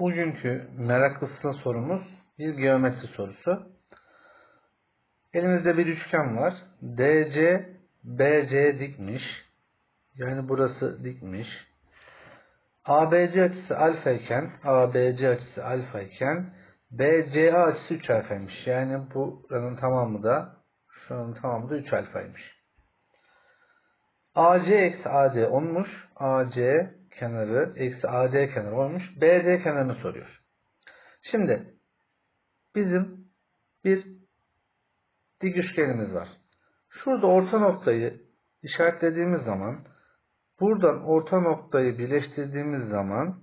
Bugünkü meraklısına sorumuz bir geometri sorusu. Elimizde bir üçgen var. DC, BC dikmiş. Yani burası dikmiş. ABC açısı alfa iken, ABC açısı alfa iken BCA açısı 3 alfaymış. Yani buranın tamamı da şunun tamamı da 3 alfaymış. AC eksi AD 10'muş. AC kenarı eksi AD kenarı olmuş. BD kenarını soruyor. Şimdi bizim bir dik üçgenimiz var. Şurada orta noktayı işaretlediğimiz zaman buradan orta noktayı birleştirdiğimiz zaman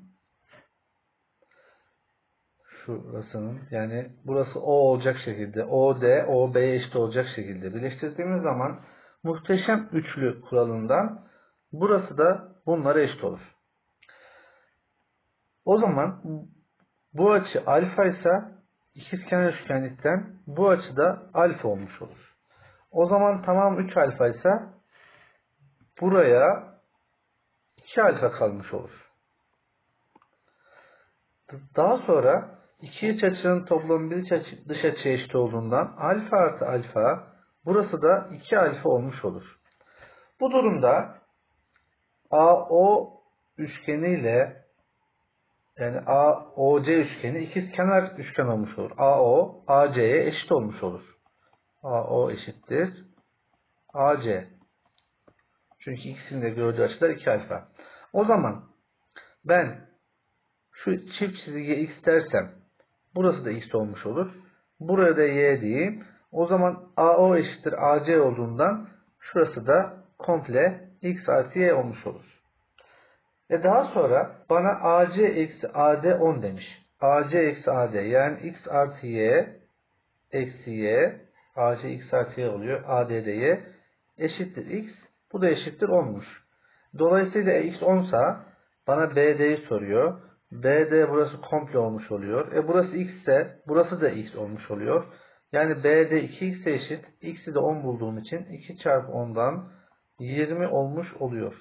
şurasının yani burası O olacak şekilde OD OB'ye eşit olacak şekilde birleştirdiğimiz zaman muhteşem üçlü kuralından burası da bunlara eşit olur. O zaman bu açı alfa ise ikizkenar üçgenlikten bu açı da alfa olmuş olur. O zaman tamam 3 alfa ise buraya 2 alfa kalmış olur. Daha sonra iki iç açının toplamı bir açı, dış açıya eşit olduğundan alfa artı alfa burası da 2 alfa olmuş olur. Bu durumda AO üçgeni ile yani AOC üçgeni ikiz kenar üçgen olmuş olur. AO AC'ye eşit olmuş olur. AO eşittir AC. Çünkü ikisinin de gördüğü açılar 2 alfa. O zaman ben şu çift çizgiye x dersem burası da x olmuş olur. Buraya da y diyeyim. O zaman AO eşittir AC olduğundan şurası da komple x artı y olmuş olur. Ve daha sonra bana AC eksi AD 10 demiş. AC eksi AD yani x artı y eksi y AC x artı y oluyor. AD de y eşittir x. Bu da eşittir 10'muş. Dolayısıyla x 10 sa bana BD'yi soruyor. BD burası komple olmuş oluyor. E burası x ise burası da x olmuş oluyor. Yani BD 2x eşit. X'i de 10 bulduğum için 2 çarpı 10'dan 20 olmuş oluyor.